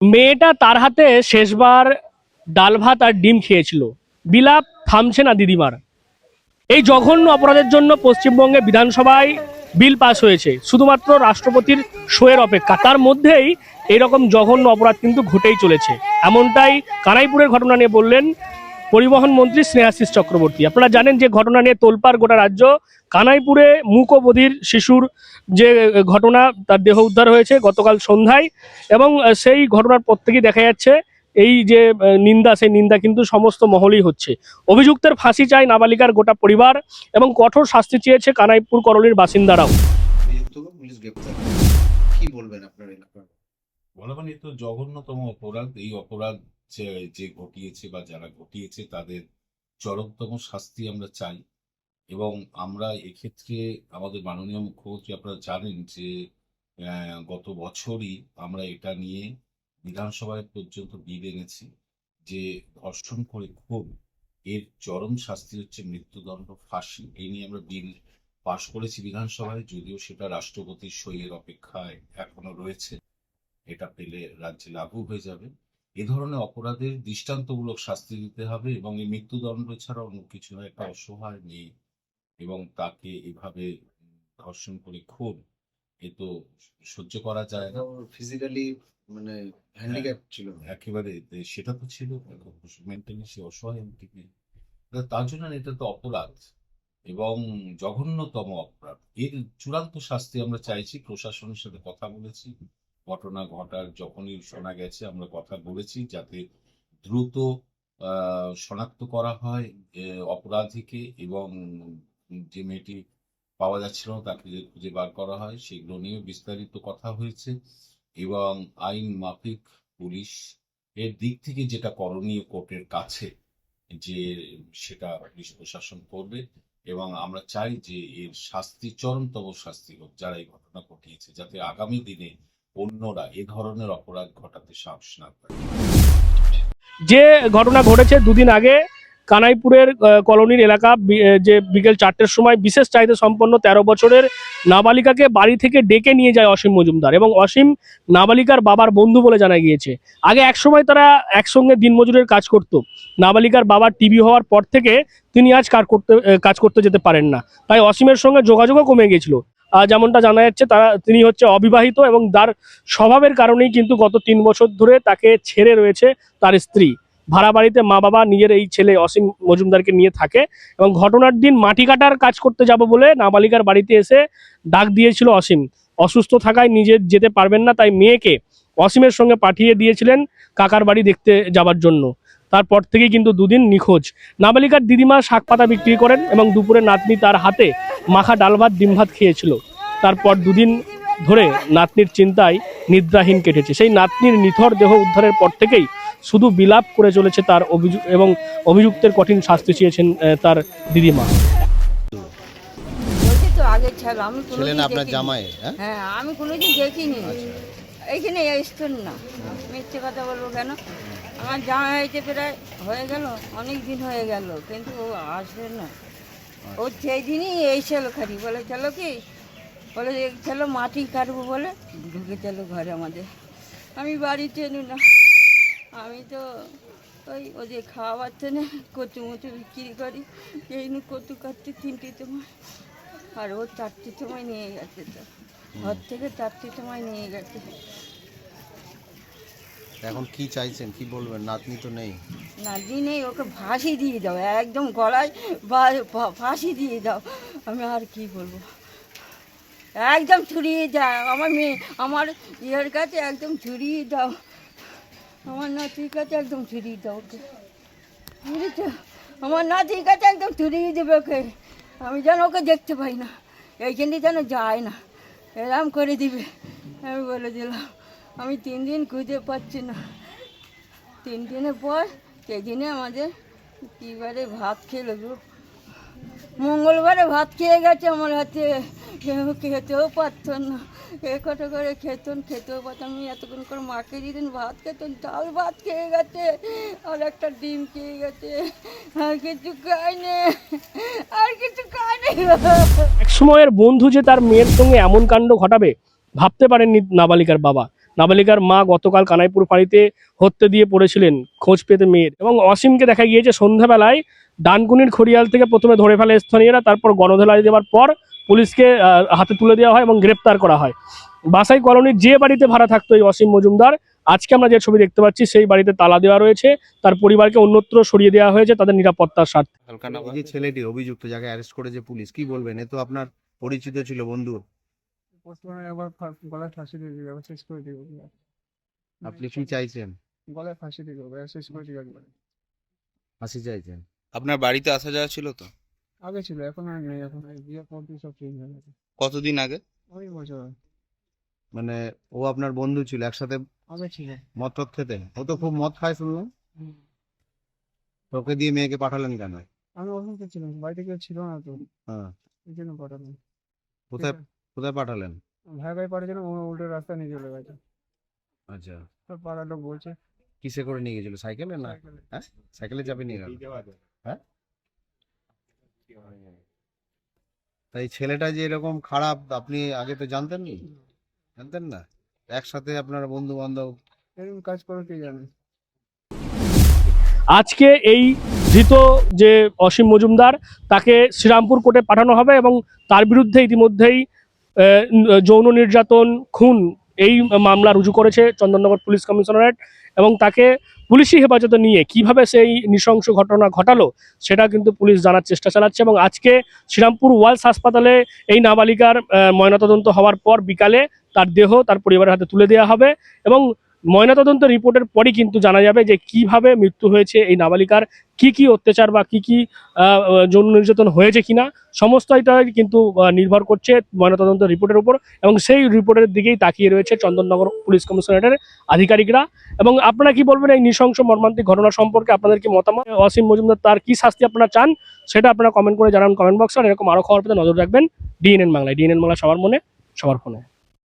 মেয়েটা তার হাতে শেষবার ডাল ভাত আর ডিম খেয়েছিল। বিলাপ থামছে না দিদিমার। এই জঘন্য অপরাধের জন্য পশ্চিমবঙ্গে বিধানসভায় বিল পাস হয়েছে। শুধুমাত্র রাষ্ট্রপতির শোয়ের অপেক্ষা। তার মধ্যেই এরকম জঘন্য অপরাধ কিন্তু ঘটেই চলেছে। এমনটাই কানাইপুরের ঘটনা নিয়ে বললেন পরিবহন মন্ত্রী স্নেহাশিস চক্রবর্তী। আপনারা জানেন যে ঘটনা নিয়ে তোলপাড় গোটা রাজ্য কানাইপুরে মূকবধির শিশুর যে ঘটনা তার দেহ উদ্ধার হয়েছে গতকাল সন্ধ্যায় এবং সেই ঘটনার পর থেকেই দেখা যাচ্ছে এই যে নিন্দা সেই নিন্দা কিন্তু সমস্ত মহলেই হচ্ছে। অভিযুক্তের ফাঁসি চায় নাবালিকার গোটা পরিবার এবং কঠোর শাস্তি চেয়েছে কানাইপুর করলির বাসিন্দারাও। বলবেন আপনার এলাকার বলা মানে তো জঘন্যতম অপরাধ এই অপরাধ যে যে ঘটিয়েছে বা যারা ঘটিয়েছে তাদের চরমতম শাস্তি আমরা চাই। এবং আমরা এক্ষেত্রে আমাদের মাননীয় মুখ্যমন্ত্রী আপনারা জানেন যে গত বছরই আমরা এটা নিয়ে বিধানসভায় পর্যন্ত বিল এনেছি যে, ধর্ষণ করে খুন, এর চরম শাস্তি হচ্ছে মৃত্যুদণ্ড, ফাঁসি। এই নিয়ে আমরা বিল পাশ করেছি বিধানসভায়, যদিও সেটা রাষ্ট্রপতির সইয়ের অপেক্ষায় এখনও রয়েছে। এটা পেলে রাজ্যে লাগু হয়ে যাবে। এ ধরনের অপরাধের দৃষ্টান্তমূলক শাস্তি দিতে হবে এবং এই মৃত্যুদণ্ড ছাড়া অন্য কিছু নয় একটা অসহায় মেয়ে এবং তাকে এভাবে ধর্ষণ করে খুন এ তো সহ্য করা যায় না। ফিজিক্যালি মানে হ্যান্ডিক্যাপ ছিল। একেবারে সেটা তো ছিল মেন্টালি সে অসহায় মেয়ে। তার জন্য এটা তো অপরাধ এবং জঘন্যতম অপরাধ। এর চূড়ান্ত শাস্তি আমরা চাইছি প্রশাসনের সাথে কথা বলেছি। ঘটনা ঘটার যখনই শোনা গেছে, আমরা কথা বলেছি যাতে দ্রুত শনাক্ত করা হয় অপরাধীকে এবং যে মেয়েটি পাওয়া যাচ্ছিল তাকে খুঁজে বার করা হয়, সেগুলো নিয়ে বিস্তারিত কথা হয়েছে এবং আইন মাফিক পুলিশ এর দিক থেকে যেটা করণীয় কোর্টের কাছে যে সেটা পুলিশ প্রশাসন করবে এবং আমরা চাই যে এর শাস্তি, চরমতম শাস্তি হোক, যারা এই ঘটনা ঘটিয়েছে, যাতে আগামী দিনে অন্যরা এ ধরনের অপরাধ ঘটাতে সাহস না পায়। যে ঘটনা ঘটেছে দুদিন আগে কানাইপুরের কলোনির এলাকা যে বিকেল চারটের সময় বিশেষ চাহিদা সম্পন্ন তেরো বছরের নাবালিকাকে বাড়ি থেকে ডেকে নিয়ে যায় অসীম মজুমদার এবং অসীম নাবালিকার বাবার বন্ধু বলে জানা গিয়েছে। আগে এক সময় তারা একসঙ্গে দিনমজুরের কাজ করত। নাবালিকার বাবার টিভি হওয়ার পর থেকে তিনি আজ কাজ করতে কাজ করতে যেতে পারেন না। তাই অসীমের সঙ্গে যোগাযোগও কমে গিয়েছিল যেমনটা জানা যাচ্ছে, তারা, তিনি হচ্ছে অবিবাহিত এবং তার স্বভাবের কারণেই কিন্তু গত তিন বছর ধরে তাকে ছেড়ে রয়েছে তার স্ত্রী। ভাড়া বাড়িতে মা বাবা নিজের এই ছেলে অসীম মজুমদারকে নিয়ে থাকে এবং ঘটনার দিন মাটি কাটার কাজ করতে যাব বলে নাবালিকার বাড়িতে এসে ডাক দিয়েছিল অসীম। অসুস্থ থাকায় নিজে যেতে পারবেন না, তাই মেয়েকে অসীমের সঙ্গে পাঠিয়ে দিয়েছিলেন কাকার বাড়ি দেখতে যাবার জন্য। তারপর থেকেই কিন্তু দুদিন নিখোঁজ। নাবালিকার দিদিমা শাক পাতা বিক্রি করেন এবং দুপুরে নাতনি তার হাতে মাখা ডাল ভাত ডিম ভাত খেয়েছিল। তারপর দুদিন ধরে নাতনির চিন্তায় নিদ্রাহীন কেটেছে। সেই নাতনির নিথর দেহ উদ্ধারের পর থেকেই শুধু বিলাপ করে চলেছে তার অভিযোগ এবং অভিযুক্তের কঠিন শাস্তি চেয়েছেন তার দিদিমা। আগে ছিল আমি ছিলেন আপনার। জামাই হ্যাঁ? হ্যাঁ আমি কোনোদিন দেখিনি। এইখানে এসছেন না। মিথ্যে কথা বলব কেন? আমার জামা হয়েছে প্রায় হয়ে গেল, অনেক দিন হয়ে গেল, কিন্তু ও আসবে না। ও সেই দিনই এসেছিল খালি, বলে, চলো কি? বলে, চলো মাটি কাটবো বলে। ঢুকে চলো ঘরে আমাদের। আমি বাড়িতে এলু না, আমি তো ওই ওদের খাওয়াতে না কচু মচু বিক্রি করি, এই নু কচু কাটতে তিনটে তোমার আর ও চারটির সময় নিয়ে গেছে তো। ঘর থেকে চারটির সময় নিয়ে গেছে। এখন কি চাইছেন? কি বলবেন? নাতনি তো নেই। না নেই, ওকে ফাঁসি দিয়ে দাও, একদম গলায় ফাঁসি দিয়ে দাও। আমি আর কি বলব? একদম ছুরিয়ে দাও, আমার মেয়ে, আমার ইয়ের কাছে একদম ছুরিয়ে দাও। আমার নাতির কাছে একদম ছুরিয়ে দাও ওকে। বুঝেছ? আমার নাতির কাছে একদম ছুরিয়ে দেবে ওকে। আমি যেন ওকে দেখতে পাই না, এইখানে যেন যায় না। এরম করে দিবে, আমি বলে দিলাম। আমি তিন দিন খুঁজে পাচ্ছি না। তিন দিনের পর সেদিনে আমাদের কিবারে ভাত খেলো গো। মঙ্গলবারে ভাত খেয়ে গেছে আমার হাতে। কেউ খেতেও পারতো না। এ কটা করে খেতন, খেতেও পারতাম আমি এতক্ষণ করে মাকে দিদিন ভাত খেতেন, ডাল ভাত খেয়ে গেছে আর একটা ডিম খেয়ে গেছে। আর কিছু খায়নি। আর কিছু খায়নি। এক সময়ের বন্ধু যে তার মেয়ের সঙ্গে এমন কাণ্ড ঘটাবে, ভাবতে পারেননি নাবালিকার বাবা। নাবালিকার মা গতকাল কানাইপুর ফাঁড়িতে হত্যা দিয়ে পড়েছিলেন খোঁজ পেতে মেয়ের। এবং অসীমকে দেখা গিয়েছে সন্ধ্যাবেলায় ডানকুনির খড়িয়াল থেকে প্রথমে ধরে ফেলে স্থানীয়রা, তারপর গণধোলাই দেওয়ার পর পুলিশকে হাতে তুলে দেওয়া হয় এবং গ্রেপ্তার করা হয়। বাসাই কলোনির যে বাড়িতে ভাড়া থাকতো এই অসীম মজুমদার, আজকে আমরা যে ছবি দেখতে পাচ্ছি সেই বাড়িতে তালা দেওয়া রয়েছে। তার পরিবারকে অন্যত্র সরিয়ে দেওয়া হয়েছে তাদের নিরাপত্তার স্বার্থে। ছেলেটি অভিযুক্ত যাকে অ্যারেস্ট করেছে পুলিশ, কি বলবেন? এ তো আপনার পরিচিত ছিল, বন্ধু। গলায় ফাঁসি দিয়ে দিবে শেষ করে দিবে আপনি কি চাইছেন? গলায় ফাঁসি দিয়ে দেবে শেষ করে দিবে একবার। ফাঁসি চাইছেন? আপনার বাড়িতে আসা যাওয়া ছিল তো? আগে ছিল এখন আর নেই এখন বিয়ে সব চেঞ্জ হয়ে গেছে। কতদিন আগে? ওই বছর। মানে ও আপনার বন্ধু ছিল একসাথে আগে ছিল। মদ টদ খেতেন? ও তো খুব মদ খায় শুনলাম। তোকে দিয়ে মেয়েকে পাঠালেন কেন? আমি ওখানে ছিলাম বাড়িতে কেউ ছিল না তো। হ্যাঁ। এই জন্য পাঠালাম। কোথায় কোথায় পাঠালেন? ভাই ভাই ও উল্টো রাস্তা নিয়ে চলে গেছে। আচ্ছা। সব পাড়ার লোক বলছে কিসে করে নিয়ে গেছিল? সাইকেলে না? সাইকেলে। হ্যাঁ? সাইকেলে চাপে নিয়ে গেল। হ্যাঁ? তাই ছেলেটা যে এরকম খারাপ আপনি আগে তো জানতেন নি জানতেন না? একসাথে আপনার বন্ধু বান্ধব এরকম কাজ করে কে জানে? আজকে এই ধৃত যে অসীম মজুমদার তাকে শ্রীরামপুর কোর্টে পাঠানো হবে এবং তার বিরুদ্ধে ইতিমধ্যেই যৌন নির্যাতন, খুন, এই মামলা রুজু করেছে চন্দননগর পুলিশ কমিশনারেট এবং তাকে পুলিশি হেফাজতে নিয়ে কীভাবে সেই নৃশংস ঘটনা ঘটালো সেটা কিন্তু পুলিশ জানার চেষ্টা চালাচ্ছে এবং আজকে শ্রীরামপুর ওয়ালস হাসপাতালে এই নাবালিকার ময়নাতদন্ত হওয়ার পর বিকালে তার দেহ তার পরিবারের হাতে তুলে দেওয়া হবে এবং ময়নাতদন্ত রিপোর্টের পরই কিন্তু জানা যাবে যে কীভাবে মৃত্যু হয়েছে এই নাবালিকার, কি কি অত্যাচার বা কি কি যৌন নির্যাতন হয়েছে কিনা সমস্ত এটাই কিন্তু নির্ভর করছে ময়নাতদন্ত রিপোর্টের উপর এবং সেই রিপোর্টের দিকেই তাকিয়ে রয়েছে চন্দননগর পুলিশ কমিশনারেটের আধিকারিকরা। এবং আপনারা কি বলবেন এই নৃশংস মর্মান্তিক ঘটনা সম্পর্কে? আপনাদের কি মতামত? অসীম মজুমদার, তার কি শাস্তি আপনারা চান? সেটা আপনারা কমেন্ট করে জানান কমেন্ট বক্সে এরকম আরও খবর পেতে নজর রাখবেন। ডিএনএন বাংলায়। ডিএনএন বাংলা সবার মনে, সবার ফোনে।